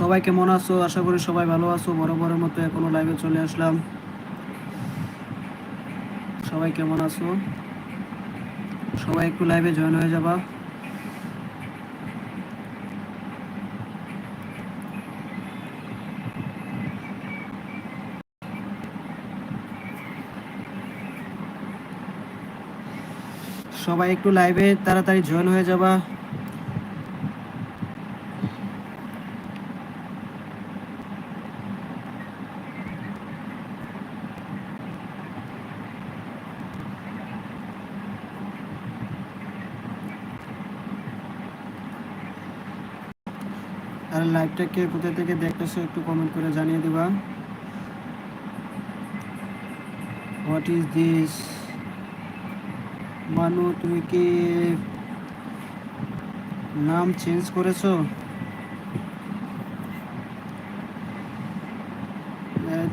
সবাই কেমন আছো? আশা করি সবাই ভালো আছো। বরাবরের মতো এখনও লাইভে চলে আসলাম। সবাই কেমন আছো? সবাই একটু লাইভে জয়েন হয়ে যাবা। সবাই একটু লাইভে তাড়াতাড়ি জয়েন হয়ে যাবা। আর লাইভটাকে কোথা থেকে দেখতেছো একটু কমেন্ট করে জানিয়ে দিবা। হোয়াট ইজ দিস মানু, তুমি কি নাম চেঞ্জ করেছ?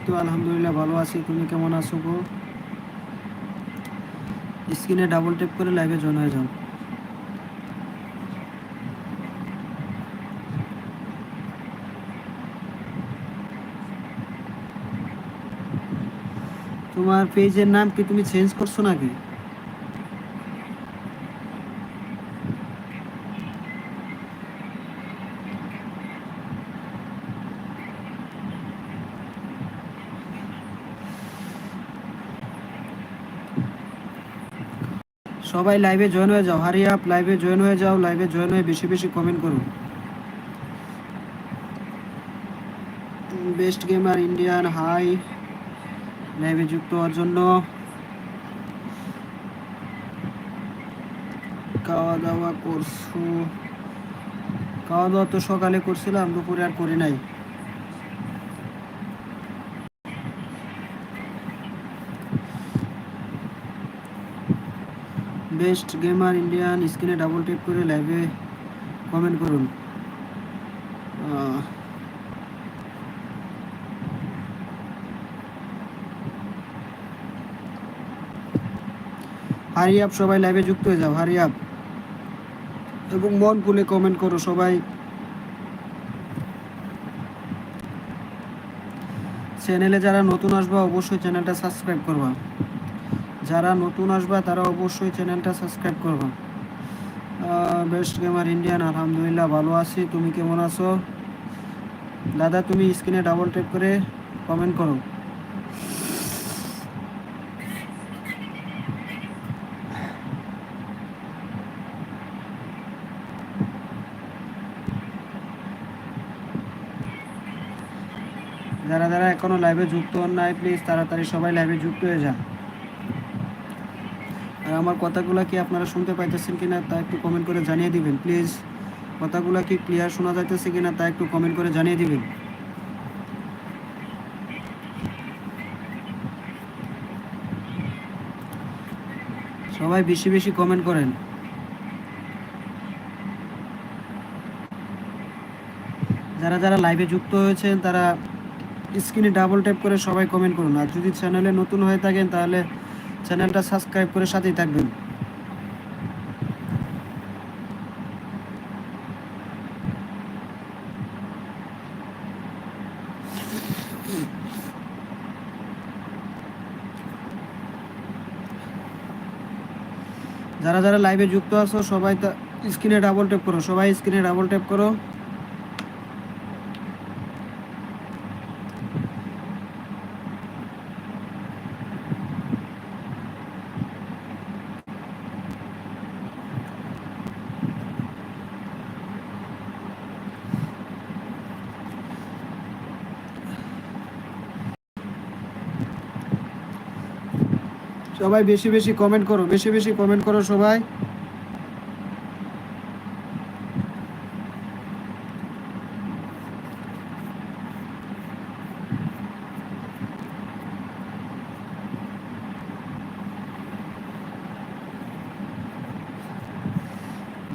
তো আলহামদুলিল্লাহ ভালো আছি। তুমি কেমন আছো গো? স্ক্রিনে ডাবল টেপ করে লাইভে জয়েন হয়ে যাও। তোমার পেজের নাম কি তুমি চেঞ্জ করছ নাকি? সবাই লাইভে জয়েন হয়ে যাও। হারি আপ লাইভে জয়েন হয়ে যাও লাইভে জয়েন হয়ে বেশি বেশি কমেন্ট করো। বেস্ট গেমার ইন্ডিয়ান হাই লাইভে যুক্ত হওয়ার জন্য। খাওয়া দাওয়া করছ। খাওয়া দাওয়া তো সকালে করছিলাম, দুপুরে আর করি নাই। বেস্ট গেমার ইন্ডিয়ান স্ক্রিনে ডাবল টেপ করে লাইভে কমেন্ট করুন। হারি আপ, সবাই লাইভে যুক্ত হয়ে যাও হারি আপ। এবং মন খুলে কমেন্ট করো সবাই। চ্যানেলে যারা নতুন আসবা, অবশ্যই চ্যানেলটা সাবস্ক্রাইব করবা। যারা নতুন আসবা, তারা অবশ্যই চ্যানেলটা সাবস্ক্রাইব করবা। বেস্ট গেমার ইন্ডিয়ান আলহামদুলিল্লাহ, ভালো আছি। তুমি কেমন আছো? দাদা, তুমি স্ক্রিনে ডাবল টেপ করে কমেন্ট করো। যারা যারা এখনও লাইভে যুক্ত হন নাই প্লিজ তাড়াতাড়ি সবাই লাইভে যুক্ত হয়ে যান। আর আমার কথাগুলো কি আপনারা শুনতে পাইতেছেন কিনা তা একটু কমেন্ট করে জানিয়ে দিবেন প্লিজ কথাগুলো কি ক্লিয়ার শোনা যাইতেছে কিনা তা একটু কমেন্ট করে জানিয়ে দিবেন। সবাই বেশি বেশি কমেন্ট করেন। যারা যারা লাইভে যুক্ত হয়েছেন, তারা স্ক্রিনে ডাবল ট্যাপ করে সবাই কমেন্ট করুন। আর যদি চ্যানেলে নতুন হয়ে থাকেন, তাহলে চ্যানেলটা সাবস্ক্রাইব করে সাথেই থাকবেন। যারা যারা লাইভে যুক্ত আছো, সবাই স্ক্রিনে ডাবল ট্যাপ করো। সবাই স্ক্রিনে ডাবল ট্যাপ করো। সবাই বেশি বেশি কমেন্ট করো, বেশি বেশি কমেন্ট করো সবাই।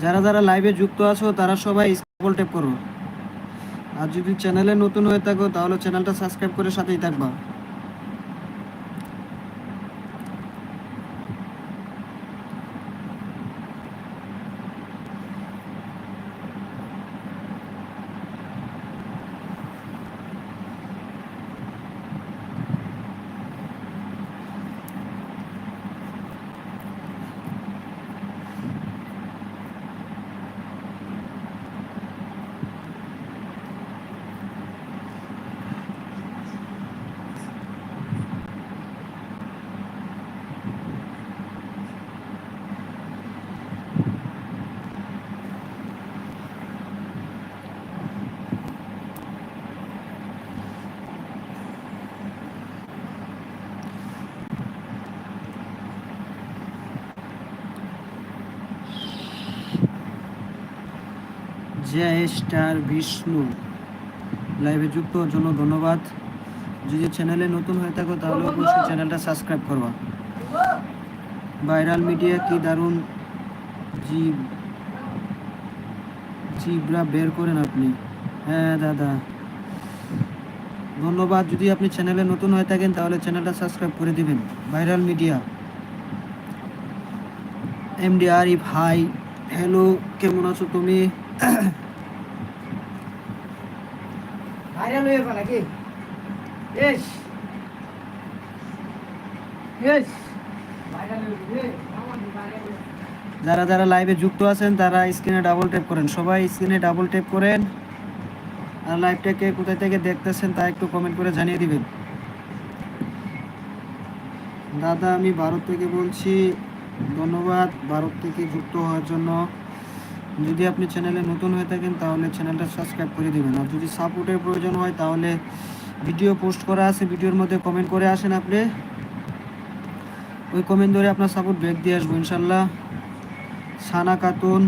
যারা যারা লাইভে যুক্ত আছো, তারা সবাই স্ক্রল ট্যাপ করো। আর যদি চ্যানেলে নতুন হয়ে থাকো, তাহলে চ্যানেলটা সাবস্ক্রাইব করে সাথেই থাকবা। জয় স্টার বিষ্ণু। লাইভে যুক্ত হওয়ার জন্য ধন্যবাদ। যদি চ্যানেলে নতুন হয়ে থাকো তাহলে অবশ্যই চ্যানেলটা সাবস্ক্রাইব করবা। ভাইরাল মিডিয়া কি দারুণ জি জিব্রা বের করেন আপনি। হ্যাঁ দাদা। ধন্যবাদ। যদি আপনি চ্যানেলে নতুন হয়ে থাকেন তাহলে চ্যানেলটা সাবস্ক্রাইব করে দিবেন। Viral media. MD Arif, hi. Hello, কেমন আছো তুমি? ভাইরাল গেল কি ইয়েস। ইয়েস। ভাইরাল গেল ভাইরাল হয়ে যারা যারা লাইভে যুক্ত আছেন, তারা স্ক্রিনে ডাবল ট্যাপ করেন। সবাই স্ক্রিনে ডাবল ট্যাপ করেন। আর লাইভটাকে কোথায় থেকে দেখতেছেন, তা একটু কমেন্ট করে জানিয়ে দিবেন। দাদা, আমি ভারত থেকে বলছি। ধন্যবাদ, ভারত থেকে যুক্ত হওয়ার জন্য। যদি আপনি চ্যানেলে নতুন হয়ে থাকেন, তাহলে চ্যানেলটা সাবস্ক্রাইব করে দিবেন। আর যদি সাপোর্টের প্রয়োজন হয়, তাহলে ভিডিও পোস্ট করা আছে, ভিডিওর মধ্যে কমেন্ট করে আসেন আপনি। ওই কমেন্ট ধরে আপনার সাপোর্ট ব্যাক দিয়ে আসব, ইনশাল্লাহ। সানা খাতুন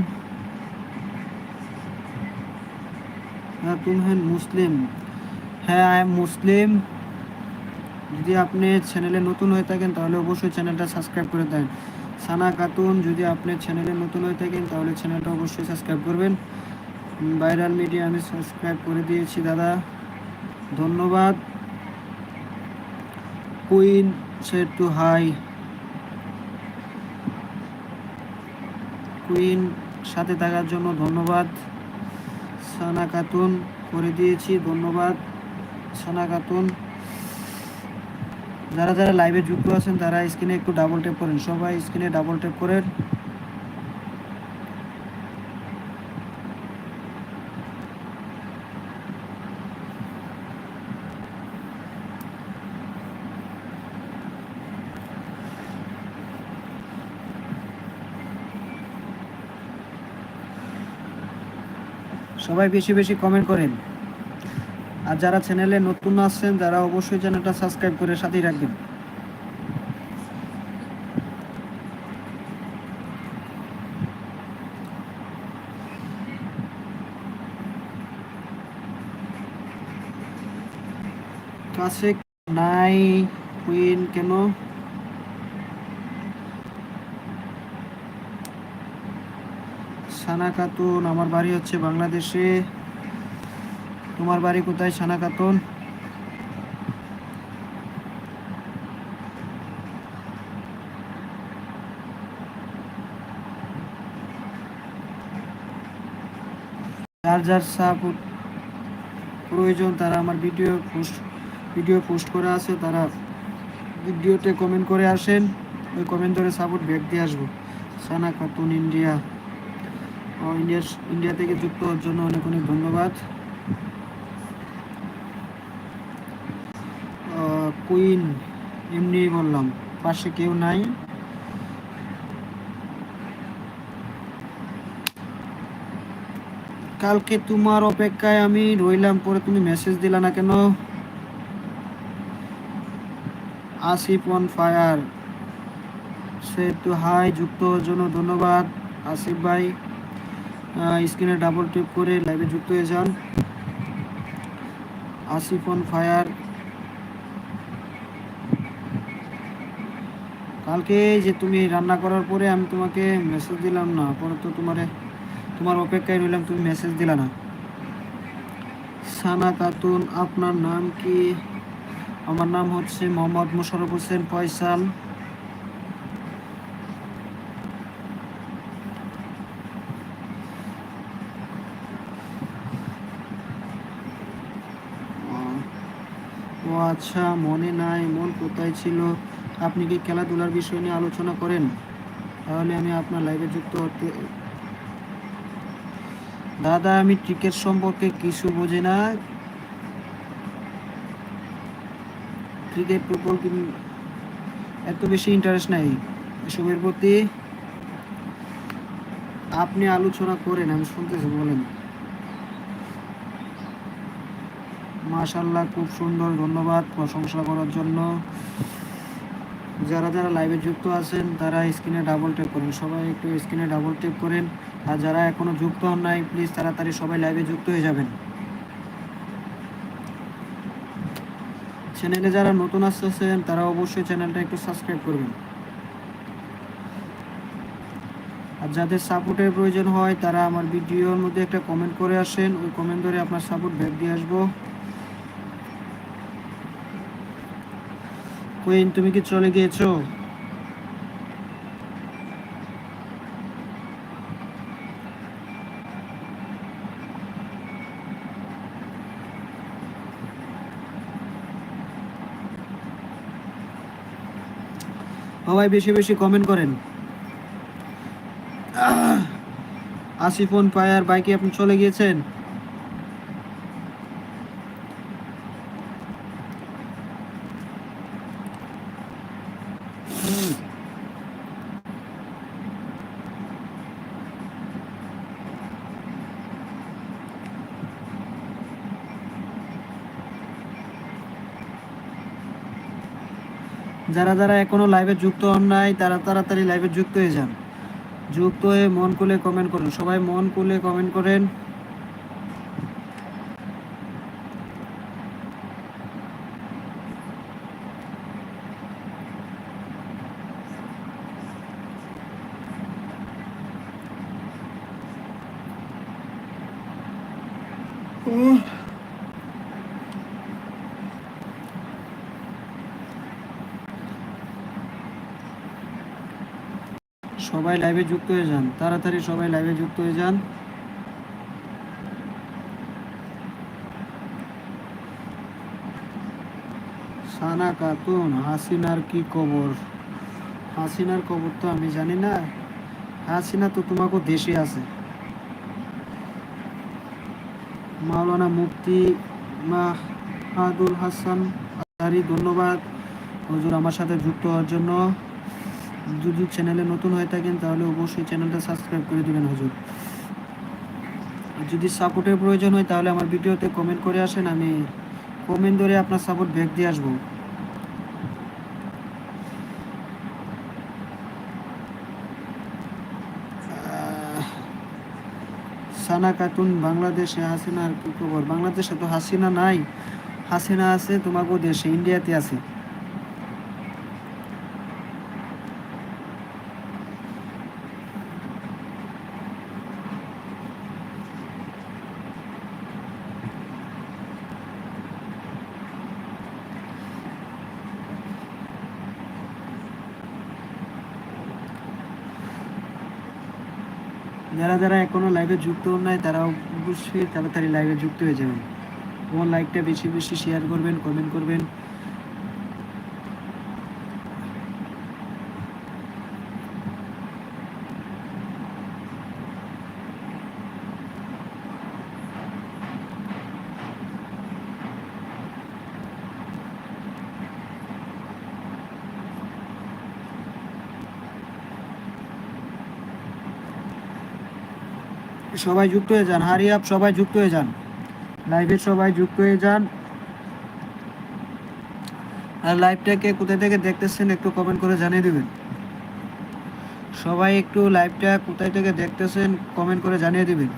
হ্যাঁ তুমি হ্যাঁ মুসলিম। হ্যাঁ আই এম মুসলিম। যদি আপনি চ্যানেলে নতুন হয়ে থাকেন, তাহলে অবশ্যই চ্যানেলটা সাবস্ক্রাইব করে দেন। সানা খাতুন যদি আপনি চ্যানেলে নতুন হয়ে থাকেন, তাহলে চ্যানেলটা অবশ্যই সাবস্ক্রাইব করবেন। ভাইরাল মিডিয়া আমি সাবস্ক্রাইব করে দিয়েছি, দাদা। ধন্যবাদ। Queen set to high queen সাথে থাকার জন্য ধন্যবাদ। সানা খাতুন করে দিয়েছি, ধন্যবাদ। সানা খাতুন যারা যারা লাইভে যুক্ত আছেন, তারা স্ক্রিনে একটু ডাবল ট্যাপ করেন। সবাই স্ক্রিনে ডাবল ট্যাপ করেন। সবাই বেশি বেশি কমেন্ট করেন। আর যারা চ্যানেলে নতুন আসছেন, তারা অবশ্যই চ্যানেলটা সাবস্ক্রাইব করে সাথেই রাখবেন। নাই, কুইন কেন? সানা খাতুন আমার বাড়ি হচ্ছে বাংলাদেশে। তোমার বাড়ি কোথায়, সানা খাতুন যার যার সাপোর্ট প্রয়োজন, তারা আমার ভিডিও পোস্ট ভিডিও পোস্ট করা আছে, তারা ভিডিওতে কমেন্ট করে আসেন। ওই কমেন্ট ধরে সাপোর্ট ব্যাক দিয়ে আসব। সানা খাতুন ইন্ডিয়া। ও ইন্ডিয়া ইন্ডিয়া থেকে যুক্ত হওয়ার জন্য অনেক অনেক ধন্যবাদ। কুইন, এমনি বললাম। পাশে কেউ নাই? কালকে তোমার অপেক্ষায় আমি রইলাম, পরে তুমি মেসেজ দিলা না কেন? আসিফ অন ফায়ার সে তো হাই যুক্ত জন্য ধন্যবাদ। আসিফ ভাই স্ক্রিনে ডাবল টিপ করে লাইভে যুক্ত হয়ে যান। আসিফ অন ফায়ার কালকে যে তুমি রান্না করার পরে আমি তোমাকে মেসেজ দিলাম না, পরে তো তোমারে, তোমার অপেক্ষায় রইলাম, তুমি মেসেজ দিলা না। সানা খাতুন, আপনার নাম কি? আমার নাম হচ্ছে মোহাম্মদ মোশারফ হোসেন ফয়সাল। ও আচ্ছা মনে নাই, মন কোথায় ছিল? আপনি কি খেলাধুলার বিষয় নিয়ে আলোচনা করেন? তাহলে আমি আপনার লাইভে যুক্ত হতে দাদা, আমি ক্রিকেট সম্পর্কে কিছু বুঝি না। ক্রিকেট, ফুটবল এত বেশি ইন্টারেস্ট নাই এসবের প্রতি? আপনি আলোচনা করেন, আমি শুনতেছি, বলেন। মাশাল্লাহ খুব সুন্দর, ধন্যবাদ প্রশংসা করার জন্য। যারা যারা লাইভে যুক্ত আছেন, তারা স্ক্রিনে ডাবল ট্যাপ করেন। সবাই একটু স্ক্রিনে ডাবল ট্যাপ করেন। আর যারা এখনও যুক্ত হন নাই প্লিজ তাড়াতাড়ি সবাই লাইভে যুক্ত হয়ে যাবেন। চ্যানেলে যারা নতুন আসতেছেন, তারা অবশ্যই চ্যানেলটা একটু সাবস্ক্রাইব করবেন। আর যাদের সাপোর্টের প্রয়োজন হয়, তারা আমার ভিডিওর মধ্যে একটা কমেন্ট করে আসেন। ওই কমেন্ট ধরে আপনার সাপোর্ট ব্যাক দিয়ে আসব। কুইন, তুমি কি চলে গিয়েছো? সবাই বেশি বেশি কমেন্ট করেন। আসিফোন পায়ার বাইকে আপনি চলে গিয়েছেন? যারা যারা এখনও লাইভে যুক্ত হন নাই, তারা তাড়াতাড়ি লাইভে যুক্ত হয়ে যান। যুক্ত হয়ে মন খুলে কমেন্ট করুন। সবাই মন খুলে কমেন্ট করেন। সবাই লাইভে যুক্ত হয়ে যান। তাড়াতাড়ি সবাই লাইভে যুক্ত হয়ে যান। সানা খাতুন হাসিনার কি খবর? হাসিনার খবর তো আমি জানি না। হাসিনা তো তোমাকে দেশে আছে। মাওলানা মুফতি মাহাদুল হাসান আজারি ধন্যবাদ। হুজুর আমার সাথে যুক্ত হওয়ার জন্য। যদি চ্যানেলে নতুন হয়ে থাকেন, তাহলে অবশ্যই চ্যানেলটা সাবস্ক্রাইব করে দেবেন হুজুর। যদি সাপোর্টের প্রয়োজন হয়, তাহলে আমার ভিডিওতে কমেন্ট করে আসেন, আমি কমেন্ট ধরে আপনার সাপোর্ট ব্যাক দিয়ে আসব। সানা খাতুন, বাংলাদেশে হাসিনার কি খবর? বাংলাদেশে তো হাসিনা নাই। হাসিনা আছে, তোমাকেও দেশে ইন্ডিয়াতে আছে। যারা যারা এখনও লাইভে যুক্ত নাই তারা অবশ্যই তাড়াতাড়ি লাইভে যুক্ত হয়ে যাবেন। তোমার লাইকটা বেশি বেশি শেয়ার করবেন কমেন্ট করবেন। সবাই যুক্ত হয়ে যান। হারি আপ, সবাই যুক্ত হয়ে যান। লাইভে সবাই যুক্ত হয়ে যান। আর লাইভটাকে কোথায় থেকে দেখতেছেন একটু কমেন্ট করে জানিয়ে দেবেন। সবাই একটু লাইভটা কোথায় থেকে দেখতেছেন কমেন্ট করে জানিয়ে দিবেন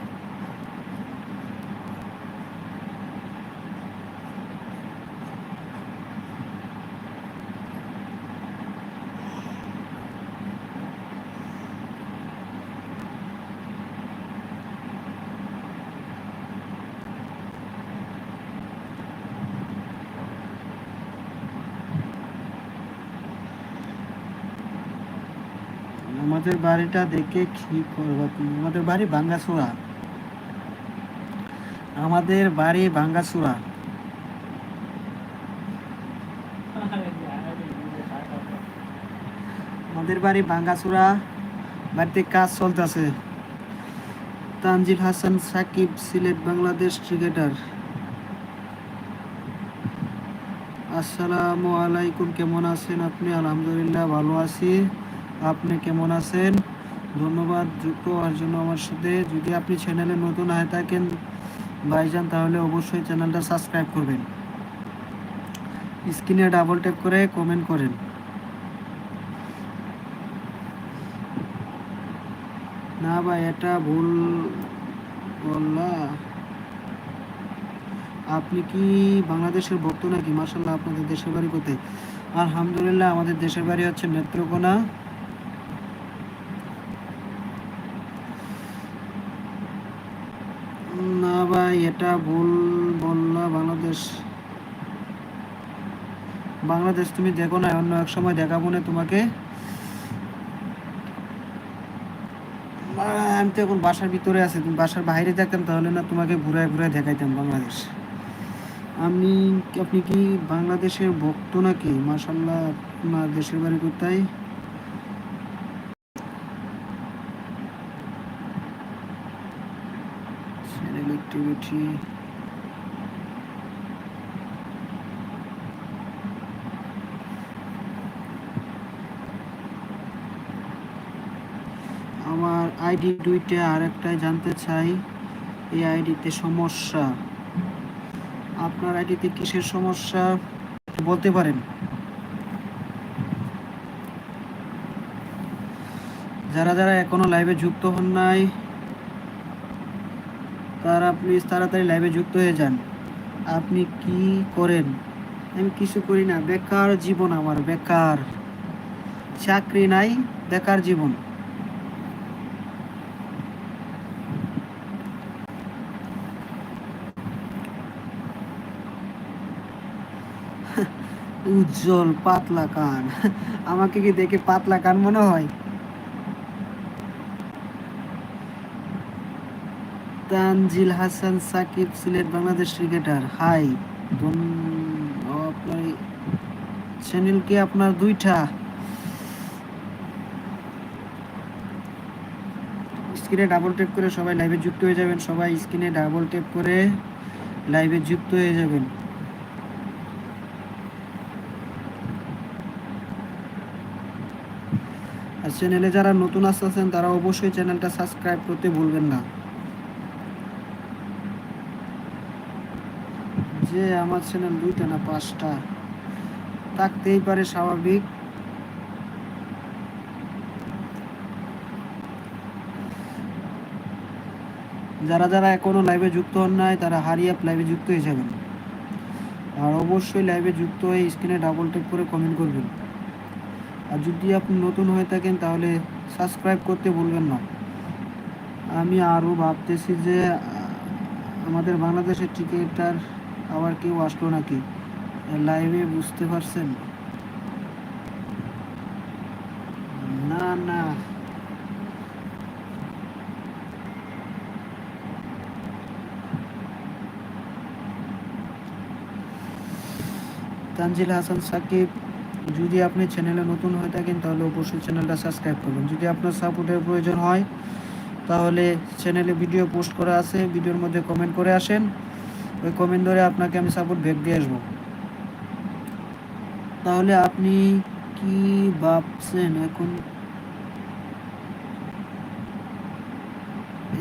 আমাদের বাড়িটা দেখে কি করব আমাদের বাড়ি ভাঙ্গাসুরা। আমাদের বাড়ি ভাঙ্গাসুরা। আমাদের বাড়ি ভাঙ্গাসুরা। বাড়িতে কাজ চলতেছে। তানজিল হাসান সাকিব, সিলেট, বাংলাদেশ ক্রিকেটার। আসসালামু আলাইকুম, কেমন আছেন আপনি? আলহামদুলিল্লাহ, ভালো আছি। আপনি কেমন আছেন? ধন্যবাদ যুক্ত হওয়ার জন্য আমার সাথে। যদি আপনি চ্যানেলে নতুন হয়ে থাকেন ভাইজান, তাহলে অবশ্যই চ্যানেলটা সাবস্ক্রাইব করবেন। স্ক্রিনে ডাবল ট্যাপ করে কমেন্ট করেন। না ভাই, এটা ভুল বললা। আপনি কি বাংলাদেশের ভক্ত নাকি? মার্শাল্লাহ আপনাদের দেশের বাড়ি কোথায়? আলহামদুলিল্লাহ, আমাদের দেশের বাড়ি হচ্ছে নেত্রকোনা না ভাই এটা ভুল বললা বাংলাদেশ। বাংলাদেশ তুমি দেখো না, অন্য এক সময় দেখাবো না তোমাকে। আমি তো এখন বাসার ভিতরে আছি, তুমি বাসার বাইরে থাকতাম তাহলে না তোমাকে ঘুরায় ঘুরায় দেখাইতাম বাংলাদেশ। আমি, আপনি কি বাংলাদেশের ভক্ত নাকি? মাসাল্লাহ আপনার দেশের বাড়ি কোথায়? অ্যাক্টিভিটি আমার আইডি দুইটা আর একটাই জানতে চাই। এই আইডিতে সমস্যা। আপনার আইডিতে কিসের সমস্যা? বলতে পারেন। যারা যারা এখনও লাইভে যুক্ত হন নাই তারা প্লিজ তাড়াতাড়ি লাইভে যুক্ত হয়ে যান। আপনি কি করেন? আমি কিছু করি না, বেকার জীবন আমার, বেকার। চাকরি নাই, বেকার জীবন। উজ্জ্বল পাতলা কান। আমাকে কি দেখে পাতলা কান মনে হয়? তানজিল হাসান সাকিব সিলেট বাংলাদেশ ক্রিকেটার। হাই আপনার চ্যানেল কি আপনার দুইটা? স্ক্রিনে ডাবল টেপ করে সবাই লাইভে যুক্ত হয়ে যাবেন। সবাই স্ক্রিনে ডাবল টেপ করে লাইভে যুক্ত হয়ে যাবেন। আর চ্যানেলে যারা নতুন আসতেছেন, তারা অবশ্যই চ্যানেলটা সাবস্ক্রাইব করতে ভুলবেন না। যে আমার চ্যানেল দুইটা না, পাঁচটা। থাকতেই পারে স্বাভাবিক। যারা যারা এখনও লাইভে যুক্ত হন নাই, তারা হারিয়ে লাইভে যুক্ত হয়ে যাবেন। আর অবশ্যই লাইভে যুক্ত হয়ে স্ক্রিনে ডাবল টেপ করে কমেন্ট করবেন। আর যদি আপনি নতুন হয়ে থাকেন, তাহলে সাবস্ক্রাইব করতে ভুলবেন না। আমি আরও ভাবতেছি যে আমাদের বাংলাদেশের টিকিটার আবার কেউ আসলো নাকি? লাইভে বুঝতে পারছেন? না না। তানজিল হাসান সাকিব, যদি আপনি চ্যানেলে নতুন হয়ে থাকেন, তাহলে অবশ্যই চ্যানেলটা সাবস্ক্রাইব করবেন। যদি আপনার সাপোর্টের প্রয়োজন হয়, তাহলে চ্যানেলে ভিডিও পোস্ট করা আছে ভিডিওর মধ্যে কমেন্ট করে আসেন। ওই কমেন্ট ধরে আপনাকে আমি সাপোর্ট ব্যাক দিয়ে আসব। তাহলে আপনি কি ভাবছেন এখন?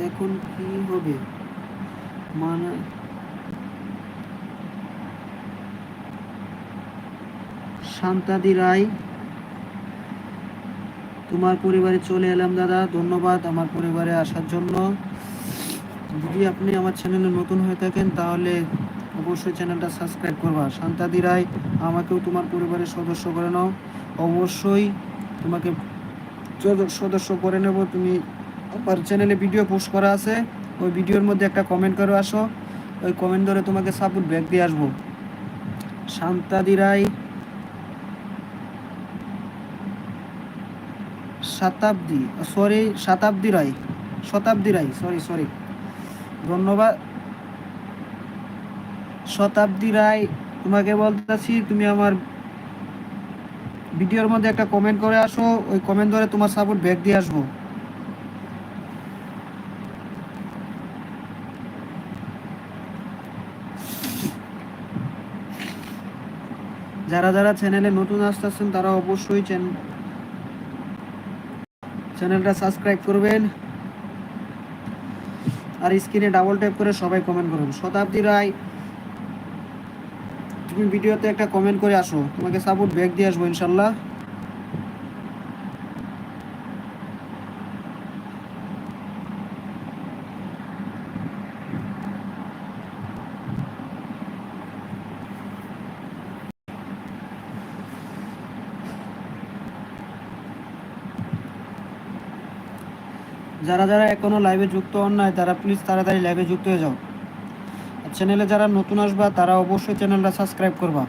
এখন কি হবে? মানে শান্তাদি রায়, তোমার পরিবারে চলে এলাম দাদা, ধন্যবাদ আমার পরিবারে আসার জন্য। যদি আপনি আমার চ্যানেলে নতুন হয়ে থাকেন, তাহলে অবশ্যই চ্যানেলটা সাবস্ক্রাইব করবা। শান্তাদি রায়, আমাকেও তোমার পরিবারের সদস্য করে নাও। অবশ্যই তোমাকে সদস্য করে নেব। তুমি আমার চ্যানেলে ভিডিও পোস্ট করা আছে, ওই ভিডিওর মধ্যে একটা কমেন্ট করে আসো। ওই কমেন্ট ধরে তোমাকে সাপোর্ট ব্যাক দিয়ে আসব। শান্তাদি রায়, শতাব্দী সরি শতাব্দী রায় শতাব্দী রায় সরি সরি ধন্যবাদ। শতাব্দী রায়, তোমাকে বলতেছি, তুমি আমার ভিডিওর মধ্যে একটা কমেন্ট করে আসো, ওই কমেন্ট ধরে তোমার সাপোর্ট ব্যাক দিয়ে আসব। যারা যারা চ্যানেলে নতুন আসতেছেন, তারা অবশ্যই চ্যানেল চ্যানেলটা সাবস্ক্রাইব করবেন। আর স্ক্রিনে ডাবল ট্যাপ করে সবাই কমেন্ট করুন। শতাব্দী রায়, তুমি ভিডিওতে একটা কমেন্ট করে আসো। তোমাকে সাপোর্ট ব্যাক দিয়ে আসব, ইনশাল্লাহ। যারা যারা এখনও লাইভে যুক্ত হন নাই, তারা প্লিজ তাড়াতাড়ি লাইভে যুক্ত হয়ে যাও। চ্যানেলে যারা নতুন আসবা, তারা অবশ্যই চ্যানেলটা সাবস্ক্রাইব করবা।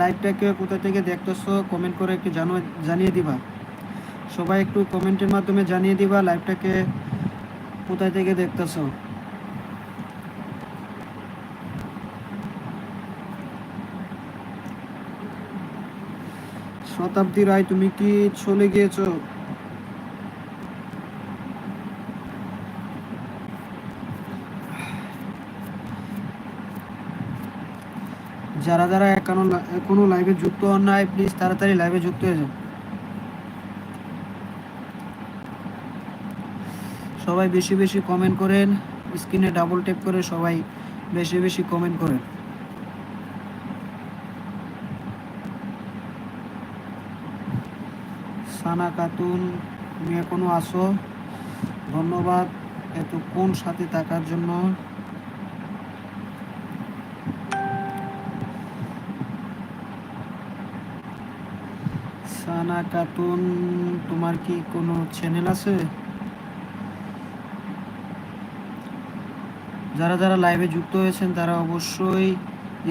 লাইভটাকে কোথা থেকে দেখতেছো কমেন্ট করে একটু জানো জানিয়ে দিবা। সবাই একটু কমেন্টের মাধ্যমে জানিয়ে দিবা লাইভটাকে কোথায় থেকে দেখতেছো। শতাব্দী রায়, তুমি কি চলে গিয়েছো? যারা যারা এখনও এখনও লাইভে যুক্ত হন নাই প্লিজ তাড়াতাড়ি লাইভে যুক্ত হয়ে যাও সবাই বেশি বেশি কমেন্ট করেন স্ক্রিনে ডাবল ট্যাপ করে সবাই বেশি বেশি কমেন্ট করেন। সানা খাতুন তুমি এখনও আসো ধন্যবাদ এতক্ষণ সাথে থাকার জন্য। সানা খাতুন, তোমার কি কোনো চ্যানেল আছে? যারা যারা লাইভে যুক্ত হয়েছেন, তারা অবশ্যই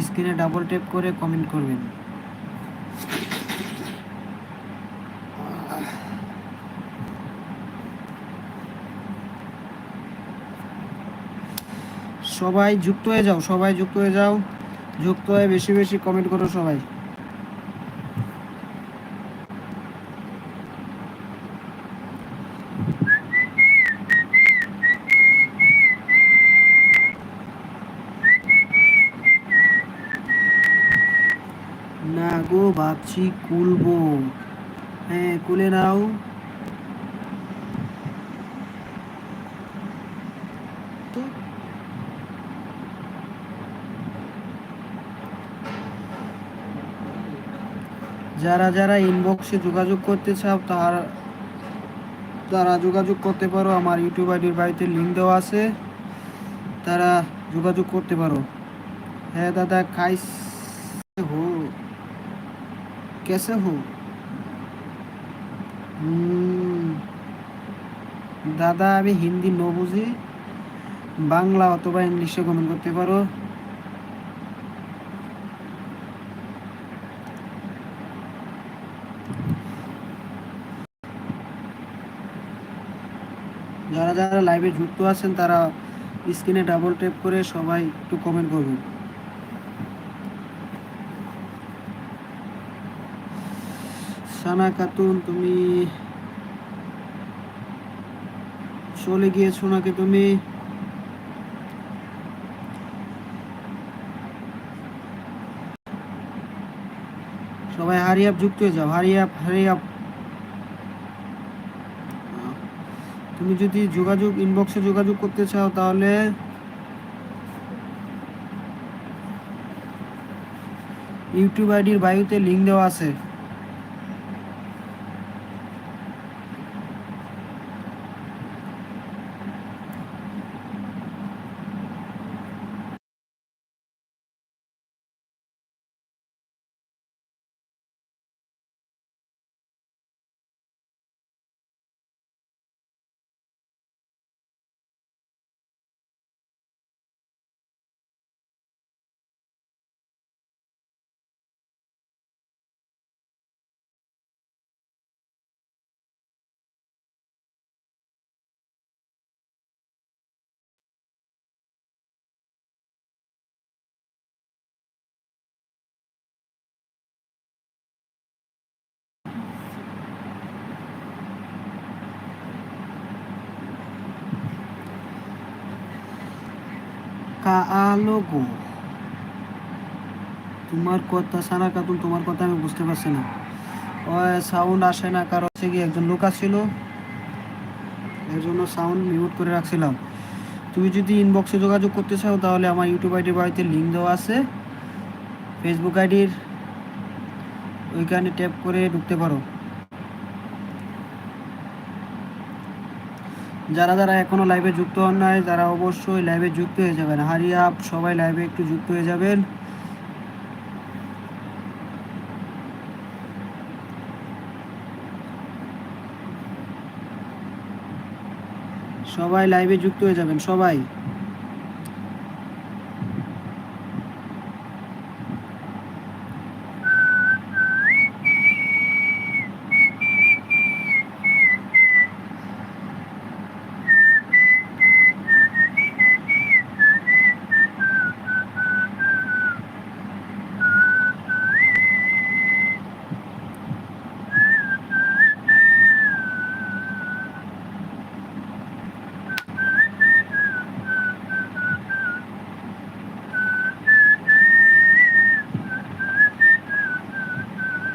স্ক্রিনে ডাবল ট্যাপ করে কমেন্ট করবেন। সবাই যুক্ত হয়ে যাও, সবাই যুক্ত হয়ে যাও। যুক্ত হয়ে বেশি বেশি কমেন্ট করো সবাই। না গো, ভাবছি কুলবো খুলে নাও। যারা যারা ইনবক্সে যোগাযোগ করতে চাও, তারা তারা যোগাযোগ করতে পারো। আমার ইউটিউব আইডির বাড়িতে লিঙ্ক দেওয়া আছে। তারা যোগাযোগ করতে পারো। হ্যাঁ দাদা খাইস হো। কেসে হো। দাদা, আমি হিন্দি ন বুঝি, বাংলা অথবা ইংলিশে কমেন্ট করতে পারো। যারা যারা লাইভে যুক্ত আছেন, তারা স্ক্রিনে ডাবল ট্যাপ করে সবাই একটু কমেন্ট করবেন। সানা খাতুন, তুমি চলে গিয়েছো নাকি তুমি? সবাই হারিয়াপ, যুক্ত হয়ে যাও, হারিয়াপ হারিয়াপ। তুমি যদি যোগাযোগ ইনবক্সে যোগাযোগ করতে চাও তাহলে ইউটিউব আইডির বায়ুতে লিঙ্ক দেওয়া আছে। কালোগো তোমার কথা সারা কাতুন, তোমার কথা আমি বুঝতে পারছি না। ওই সাউন্ড আসে না, কারণ হচ্ছে কি একজন লোক ছিল এর জন্য সাউন্ড মিউট করে রাখছিলাম। তুমি যদি ইনবক্সে যোগাযোগ করতে চাও, তাহলে আমার ইউটিউব আইডির বাড়িতে লিঙ্ক দেওয়া আছে। ফেসবুক আইডির ওইখানে ট্যাপ করে ঢুকতে পারো। যারা যারা এখনও লাইভে যুক্ত হন নাই তারা অবশ্যই লাইভে যুক্ত হয়ে যাবেন। হারিয়া সবাই লাইভে একটু যুক্ত হয়ে যাবেন। সবাই লাইভে যুক্ত হয়ে যাবেন, সবাই।